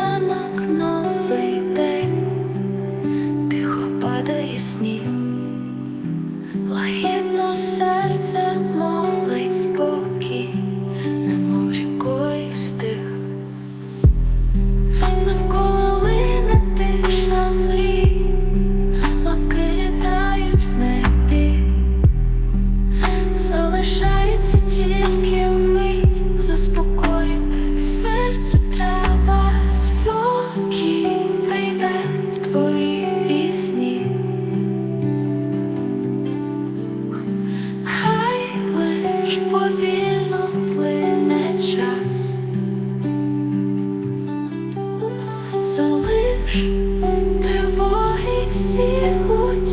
knock, knock. час залиш тривоги всі у